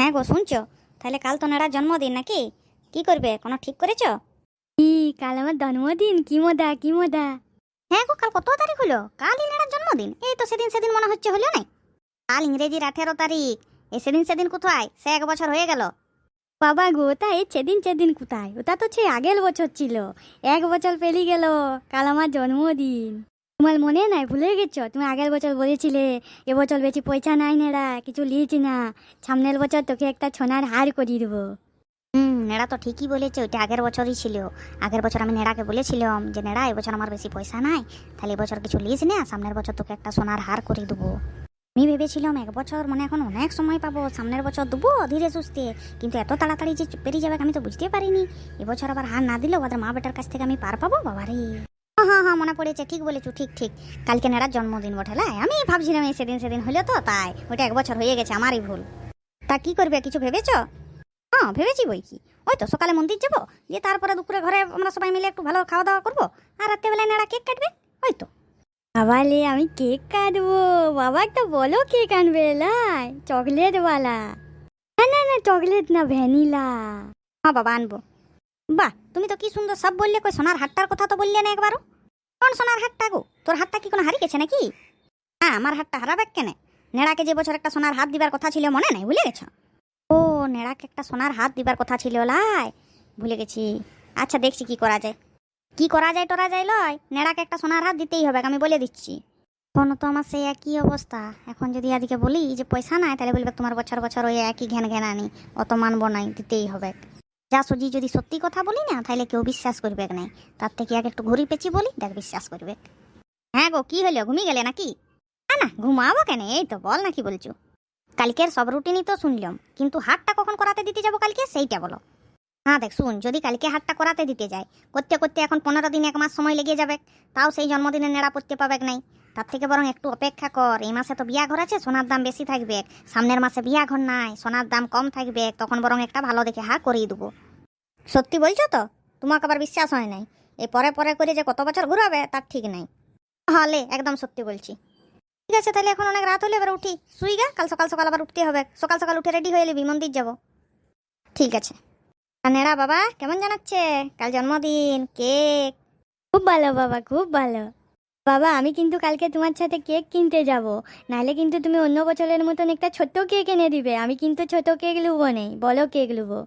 হ্যাঁ গো শুনছো? তাহলে কাল তো নেড়ার জন্মদিন নাকি? কি করবে? কোনো ঠিক করেছ? কি কাল আমার জন্মদিন। কি মজা কি মজা। হ্যাঁ গো কাল কত তারিখ হলো? কাল নেড়ার জন্মদিন। এই তো সেদিন সেদিন মনে হচ্ছে হলো না কাল ইংরেজির আঠেরো তারিখ। এই সেদিন সেদিন কোথায়? সে এক বছর হয়ে গেল। বাবা গো ওটা এই সেদিন সেদিন কোথায়? ওটা তো সেই আগের বছর ছিল। এক বছর পেরিয়ে গেল। কাল আমার জন্মদিন। তোমার মনে নাই? ভুলে গেছো? তুমি আগের বছর বলেছিলে এবছর বেশি পয়সা নাই নেড়া কিছু লিয়েছি না। সামনের বছর তোকে একটা সোনার হার করিয়ে দেবো। হুম নেড়া তো ঠিকই বলেছে ওইটা আগের বছরই ছিল। আগের বছর আমি নেড়াকে বলেছিলাম যে নেড়া এবছর আমার বেশি পয়সা নাই, তাহলে এবছর কিছু লিস না, সামনের বছর তোকে একটা সোনার হার করে দেবো। আমি ভেবেছিলাম এক বছর মানে এখন অনেক সময় পাবো, সামনের বছর দেবো ধীরে সুস্থে। কিন্তু এত তাড়াতাড়ি যে পেরিয়ে যাবে আমি তো বুঝতে পারিনি। এবছর আবার হার না দিলেও ওদের মা বেটার কাছ থেকে আমি পার পাবো? বাবারে। হ্যাঁ হ্যাঁ হ্যাঁ মনে পড়েছে, ঠিক বলেছ, ঠিক ঠিক। কালকে নেড়ার জন্মদিন বটে লাই আমি ভাবছিলাম এই সেদিন সেদিন হলো তো তাই ওটা এক বছর হয়ে গেছে, আমারই ভুল। তা কি করবে, কিছু ভেবেছো? হ্যাঁ ভেবেছি বই কি। ওই তো সকালে মন্দির যাব দিয়ে তারপরে দুপুরে ঘরে আমরা সবাই মিলে একটু ভালো খাওয়া দাওয়া করব, আর রাত্রেবেলায় নেড়া কেক কাটবে, ওই তো। বাবালে, আমি কেক কাটবো, বাবা তো বলো কেক আনবে, লাই, চকলেট বালা না না না, চকলেট না, ভ্যানিলা। হ্যাঁ বাবা, আনব। বাহ, তুমি তো কি সুন্দর সব বললে, কই, সোনার হাটটার কথা তো বললে না একবারও? কোন সোনার হাটটা গো? তোর হাতটা কি কোনো হারিয়ে গেছে নাকি? হ্যাঁ আমার হাতটা হারাবে কেনে? নেড়াকে যে বছর একটা সোনার হাত দিবার কথা ছিল, মনে নাই? ভুলে গেছো? ও, নেড়াকে একটা সোনার হাত দিবার কথা ছিল, লাই। ভুলে গেছি। আচ্ছা দেখছি কি করা যায়। কি করা যায়, টরা যায়, লয়। নেড়াকে একটা সোনার হাত দিতেই হবে, আমি বলে দিচ্ছি। এখন তো, আমার সেই একই অবস্থা। এখন যদি আদিকে বলি যে পয়সা নাই, তাহলে বলবে তোমার বছর বছর ওই একই ঘ্যান ঘ্যানানি। অত মানবো নাই, দিতেই হবে। যা সুজি যদি সত্যি কথা বলি না, তাহলে কেউ বিশ্বাস করবে না। তার থেকে আগে একটু ঘুরি পেঁচি বলি, দেখ বিশ্বাস করবে। হ্যাঁ গো, কি হলো? ঘুমিয়ে গেলে নাকি? না না, ঘুমাবো কেন? এই তো বল নাকি বলছো। কালকের সব রুটিনই তো শুনলাম, কিন্তু হাটটা কখন করাতে দিতে যাব কালকে? সেইটা বলো। হ্যাঁ দেখ, শুন, যদি কালকে হাটটা করাতে দিতে যায়, করতে করতে এখন পনেরো দিন, এক মাস সময় লেগে যাবে, তাও সেই জন্মদিনে নেড়া পড়তে পাবে নাই। তার থেকে বরং একটু অপেক্ষা কর। এই মাসে তো বিয়া ঘর আছে, সোনার দাম বেশি থাকবে। সামনের মাসে বিয়া ঘর নাই, সোনার দাম কম থাকবে, তখন বরং একটা ভালো দেখে হা করিয়ে দেবো। সত্যি বলছো তো? তোমাকে আবার বিশ্বাস হয় নাই? এই পরে পরে করে যে কত বছর ঘুরাবে, তার ঠিক নাই। হলে, একদম সত্যি বলছি। ঠিক আছে, তাহলে এখন অনেক রাত হলে, এবার উঠি। শুই গা, কাল সকাল সকাল আবার উঠতে হবে। সকাল সকাল উঠে রেডি হয়ে নিবি মন্দির যাব। ঠিক আছে। নেড়া বাবা, কেমন জানাচ্ছে? কাল জন্মদিন, কেক। খুব ভালো বাবা, খুব ভালো। বাবা আমি কিন্তু কালকে তোমার সাথে কেক কিনতে যাব। নাহলে কিন্তু তুমি অন্য বছরের মতন একটা ছোট্ট কেক এনে দিবে। আমি কিন্তু ছোট কেক লুবো নেই। বলো কেক লুবো।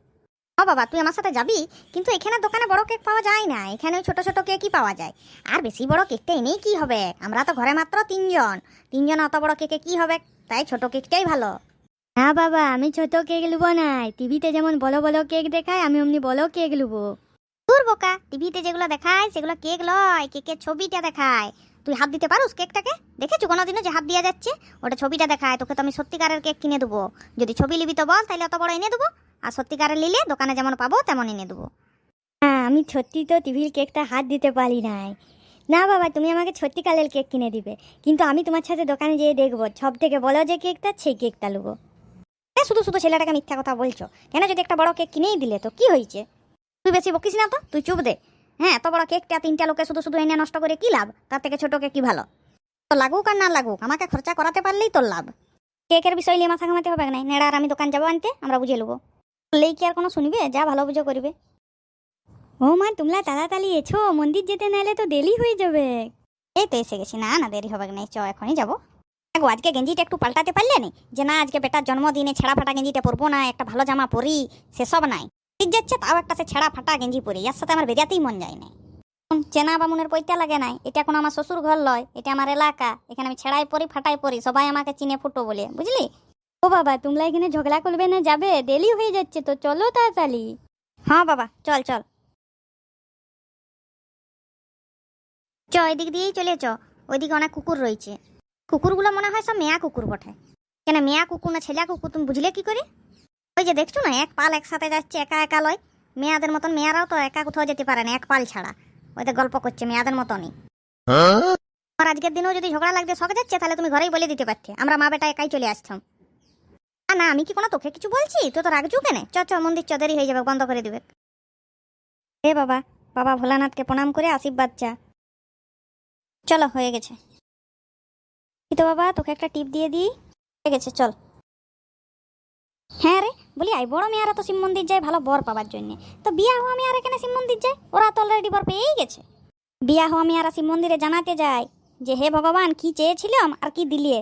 ও বাবা তুই আমার সাথে যাবি? কিন্তু এখানে দোকানে বড় কেক পাওয়া যায় না। এখানে ছোট ছোট কেকই পাওয়া যায়। আর বেশি বড় কেকটা এনেই কি হবে? আমরা তো ঘরে মাত্র তিনজন। তিনজন অত বড় কেকে কি হবে? তাই ছোট কেকটাই ভালো। না বাবা আমি ছোট কেক লুবো নাই। টিভিতে যেমন বড় বড় কেক দেখায় আমি অমনি বড় কেক লুবো। দূর বোকা। টিভিতে যেগুলো দেখায় সেগুলো কেক লয়। কেকের ছবিটা দেখায়। তুই হাত দিতে পারুস কেকটাকে? দেখেছ কোনোদিনও যে হাত দেওয়া যাচ্ছে? ওটা ছবিটা দেখায়, তোকে তো আমি সত্যিকারের কেক কিনে দেবো। যদি ছবি লিবি তো বল তাহলে অত বড় এনে দেবো। আর সত্যিকারের নিলে দোকানে যেমন পাবো, তেমন এনে দেবো। হ্যাঁ আমি সত্যি তো টিভির কেকটা হাত দিতে পারি নাই। না বাবা, তুমি আমাকে সত্যিকারের কেক কিনে দিবে। কিন্তু আমি তোমার সাথে দোকানে যেয়ে দেখব। সব থেকে বলো যে কেকটা, সেই কেকটা লুবো। হ্যাঁ শুধু শুধু ছেলেটাকে মিথ্যা কথা বলছো। কেন যদি একটা বড় কেক কিনেই দিলে, তো কি হয়েছে? তুই বেশি বকিস না তো, তুই চুপ দে। হ্যাঁ এত বড় কেকটা তিনটা লোকে শুধু শুধু এনে নষ্ট করে কি লাভ? তার থেকে ছোট কেক কি ভালো? তো লাগুক আর না লাগুক, আমাকে খরচা করাতে পারলেই তোর লাভ। কেকের বিষয় নিয়ে মাথা ঘামাতে হবে না নেড়া আর আমি দোকান যাব আনতে, আমরা বুঝে নেব বললেই কি আর কোনো শুনবে? যা ভালো বুঝো করবে। ও মা, তোমরা তাড়াতাড়ি এছো মন্দির যেতে নাহলে তো দেরি হয়ে যাবে। এই তো এসে গেছি। না না, দেরি হবে না চ এখনই যাব। দেখো, আজকে গেঞ্জিটা একটু পাল্টাতে পারলে নি? যে না, আজকে বেটার জন্মদিনে ছেঁড়া ফাটা গেঞ্জিটা পরবো না, একটা ভালো জামা পরি, সেসব নাই। যাচ্ছে তাও একটা সে ছেঁড়া ফাটা গেঞ্জি পরি। এর সাথে আমার বেরিয়াতেই মন যায় না চেনা বামুনের পৈতা লাগে নাই। এটা এখন আমার শ্বশুর ঘর লয় এটা আমার এলাকা। এখানে আমি ছেঁড়াই পরি ফাটাই পরি সবাই আমাকে চিনে ফুটো বলে। বুঝলি? ও বাবা তোমরা এখানে ঝগড়া করবে না যাবে? দেরি হয়ে যাচ্ছে তো চলো তাড়াতাড়ি। হ্যাঁ বাবা চল চল। চ এদিক দিয়েই চলে চ। ওইদিকে অনেক কুকুর রয়েছে। কুকুরগুলো মনে হয় সব মেয়া কুকুর বটে। কেন মেয়া কুকুর না ছেলে কুকুর তুমি বুঝলে কি করে? ওই যে দেখছ না, এক পাল একসাথে যাচ্ছে, একা একা লয়। মেয়াদের মতন মেয়ারাও তো একা কোথাও যেতে পারে না, এক পাল ছাড়া। ওইদের গল্প করছে, মেয়াদের মতনই। আর আজকের দিনেও যদি ঝগড়া লাগতে শখ যাচ্ছে, তাহলে তুমি ঘরেই বলে দিতে পারতে। আমরা মা বেটা একাই চলে আসতাম। আর না, আমি কি কোনো তোকে কিছু বলছি? তো তো রাখছু কেন চ চ, মন্দির চ, দেরি হয়ে যাবে, বন্ধ করে দিবে। এ বাবা বাবা ভোলানাথকে প্রণাম করে আশীর্বাদ চা। চলো, হয়ে গেছে। তো বাবা, তোকে একটা টিপ দিয়ে দিই। হয়ে গেছে, চল। হ্যাঁ রে বলি, আই, বড় মেয়েরা তো শিব মন্দির যায়, ভালো বর পাওয়ার জন্য। তো বিয়া হওয়া মেয়েরা এখানে শিব মন্দির যায়? ওরা তো অলরেডি বর পেয়েই গেছে। বিয়া হওয়া মেয়েরা শিব মন্দিরে জানাতে যায় যে, হে ভগবান, কি চেয়েছিলাম আর কি দিলিয়ে